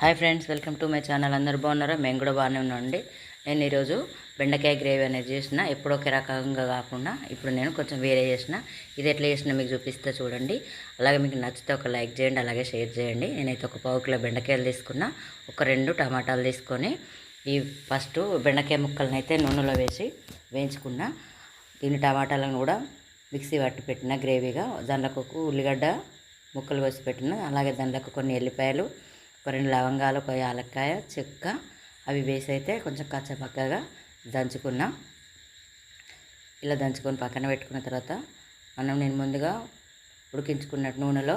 Hi friends welcome to my channel. అందరు బాగున్నారా? మేము కూడా బాగానే ఉన్నామండి. నేను ఈరోజు బెండకాయ గ్రేవీ అనేది చేసిన. ఎప్పుడో ఒక రకంగా కాకుండా ఇప్పుడు నేను కొంచెం వేరే చేసిన. ఇది ఎట్లా చేసినా మీకు చూపిస్తే చూడండి. అలాగే మీకు నచ్చితే ఒక లైక్ చేయండి అలాగే షేర్ చేయండి. నేనైతే ఒక పావు కిలో బెండకాయలు తీసుకున్నా. ఒక రెండు టమాటాలు తీసుకొని ఈ ఫస్ట్ బెండకాయ ముక్కలను అయితే నూనెలో వేసి వేయించుకున్నా. దీని టమాటాలను కూడా మిక్సీ పట్టి పెట్టిన గ్రేవీగా. దాంట్లో ఉల్లిగడ్డ ముక్కలు వేసి పెట్టిన. అలాగే దానిలోకి కొన్ని ఎల్లిపాయలు ఒక రెండు లవంగాలు ఒక యాలక్కాయ చెక్క అవి వేసి అయితే కొంచెం కచ్చపక్కగా దంచుకున్నా. ఇలా దంచుకొని పక్కన పెట్టుకున్న తర్వాత మనం నేను ముందుగా ఉడికించుకున్న నూనెలో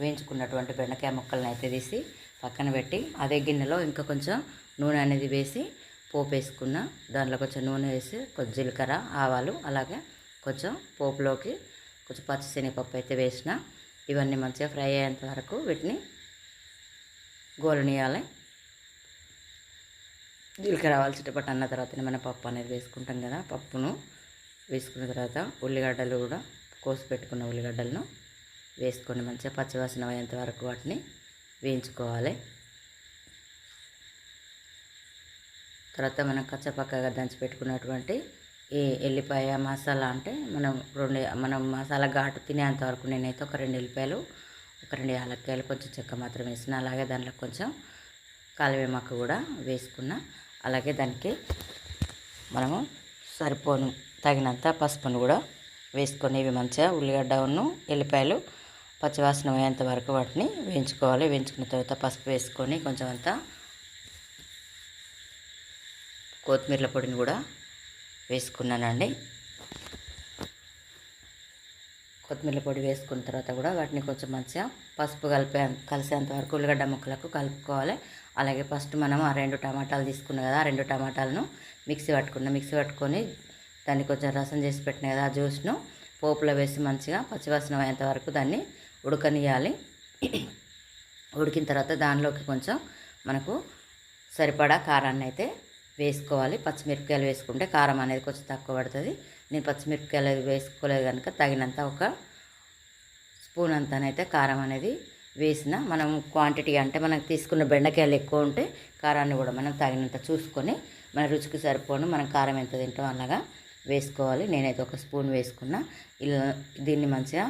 వేయించుకున్నటువంటి బెండకాయ ముక్కలను అయితే తీసి పక్కన పెట్టి అదే గిన్నెలో ఇంకా కొంచెం నూనె అనేది వేసి పోపు వేసుకున్న దాంట్లో కొంచెం నూనె వేసి కొంచెం జీలకర్ర ఆవాలు అలాగే కొంచెం పోపులోకి కొంచెం పచ్చిశనగపప్పు అయితే వేసిన ఇవన్నీ మంచిగా ఫ్రై అయ్యేంత వరకు వీటిని గోలనియాలి జీలకర్ర ఆవాలు అన్న తర్వాత మనం పప్పు అనేది వేసుకుంటాం కదా పప్పును వేసుకున్న తర్వాత ఉల్లిగడ్డలు కూడా కోసి పెట్టుకున్న ఉల్లిగడ్డలను వేసుకొని మంచిగా పచ్చివాసన అయ్యేంత వరకు వాటిని వేయించుకోవాలి. తర్వాత మనం కచ్చపక్కగా దంచి పెట్టుకున్నటువంటి ఈ ఎల్లిపాయ మసాలా అంటే మనం రెండు మనం మసాలా ఘాటు తినేంత వరకు నేనైతే ఒక రెండు ఎల్లిపాయలు ఒక రెండు యాలక్కాయలు కొంచెం చెక్క మాత్రం వేసిన అలాగే దాంట్లో కొంచెం కాలవేమాకు కూడా వేసుకున్న అలాగే దానికి మనము సరిపోను తగినంత పసుపును కూడా వేసుకొని ఇవి మంచిగా ఉల్లిగడ్డను ఎల్లిపాయలు పచ్చివాసన అయ్యేంత వరకు వాటిని వేయించుకోవాలి. వేయించుకున్న తర్వాత పసుపు వేసుకొని కొంచెం అంతా కొత్తిమీరల పొడిని కూడా వేసుకున్నానండి. కొత్తిమీర పొడి వేసుకున్న తర్వాత కూడా వాటిని కొంచెం మంచిగా పసుపు కలిపే కలిసేంత వరకు ఉల్లిగడ్డ ముక్కలకు కలుపుకోవాలి. అలాగే ఫస్ట్ మనం ఆ రెండు టమాటాలు తీసుకున్నాం కదా ఆ రెండు టమాటాలను మిక్సీ పట్టుకున్నాం. మిక్సీ పట్టుకొని దాన్ని కొంచెం రసం చేసి పెట్టిన కదా ఆ జ్యూస్ను పోపులో వేసి మంచిగా పచ్చివాసన అయ్యేంత వరకు దాన్ని ఉడకనియాలి ఉడికిన తర్వాత దానిలోకి కొంచెం మనకు సరిపడా కారాన్ని అయితే వేసుకోవాలి. పచ్చిమిరపకాయలు వేసుకుంటే కారం అనేది కొంచెం తక్కువ పడుతుంది. నేను పచ్చిమిరపకాయలు వేసుకోలేదు కనుక తగినంత ఒక స్పూన్ అంతనైతే కారం అనేది వేసిన మనం క్వాంటిటీ అంటే మనకు తీసుకున్న బెండకాయలు ఎక్కువ ఉంటే కారాన్ని కూడా మనం తగినంత చూసుకొని మన రుచికి సరిపోను మనం కారం ఎంత తింటాం అలాగా వేసుకోవాలి. నేనైతే ఒక స్పూన్ వేసుకున్నా. ఇలా దీన్ని మంచిగా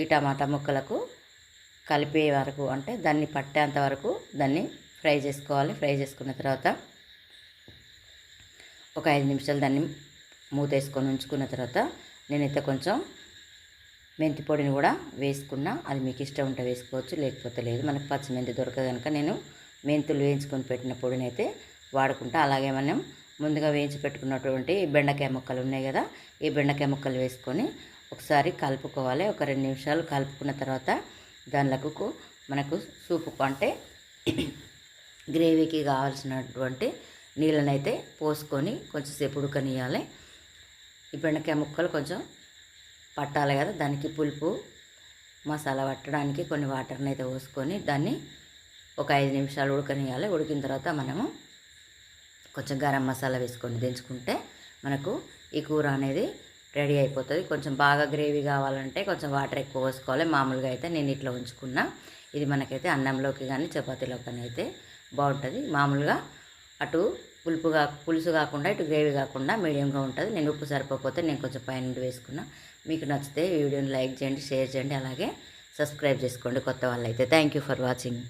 ఈ టమాటా ముక్కలకు కలిపే వరకు అంటే దాన్ని పట్టేంత వరకు దాన్ని ఫ్రై చేసుకోవాలి. ఫ్రై చేసుకున్న తర్వాత ఒక ఐదు నిమిషాలు దాన్ని మూతేసుకొని ఉంచుకున్న తర్వాత నేనైతే కొంచెం మెంతి పొడిని కూడా వేసుకున్నా. అది మీకు ఇష్టం ఉంటే వేసుకోవచ్చు లేకపోతే లేదు. మనకు పచ్చి మెంతి దొరకదు కనుక నేను మెంతులు వేయించుకొని పెట్టిన పొడిని అయితే వాడుకుంటా. అలాగే మనం ముందుగా వేయించి పెట్టుకున్నటువంటి బెండకాయ ముక్కలు ఉన్నాయి కదా ఈ బెండకాయ ముక్కలు వేసుకొని ఒకసారి కలుపుకోవాలి. ఒక రెండు నిమిషాలు కలుపుకున్న తర్వాత దానిలకు మనకు సూపు అంటే గ్రేవీకి కావాల్సినటువంటి నీళ్ళనైతే పోసుకొని కొంచెంసేపు ఉడకనియాలి ఈ బెండకాయ ముక్కలు కొంచెం పట్టాలి కదా దానికి పులుపు మసాలా పట్టడానికి కొన్ని వాటర్ని అయితే పోసుకొని దాన్ని ఒక ఐదు నిమిషాలు ఉడకనియాలి ఉడికిన తర్వాత మనము కొంచెం గరం మసాలా వేసుకొని దించుకుంటే మనకు ఈ కూర అనేది రెడీ అయిపోతుంది. కొంచెం బాగా గ్రేవీ కావాలంటే కొంచెం వాటర్ ఎక్కువ పోసుకోవాలి. మామూలుగా అయితే నేను ఇట్లా ఉంచుకున్నా. ఇది మనకైతే అన్నంలోకి కానీ చపాతీలోకి కానీ అయితే బాగుంటుంది. మామూలుగా అటు పులుపు కా పులుసు కాకుండా ఇటు గ్రేవీ కాకుండా మీడియంగా ఉంటుంది. నేను ఉప్పు సరిపోతే నేను కొంచెం పైన నుండి వేసుకున్నా. మీకు నచ్చితే ఈ వీడియోని లైక్ చేయండి షేర్ చేయండి. అలాగే సబ్స్క్రైబ్ చేసుకోండి కొత్త వాళ్ళైతే. Thank you for watching.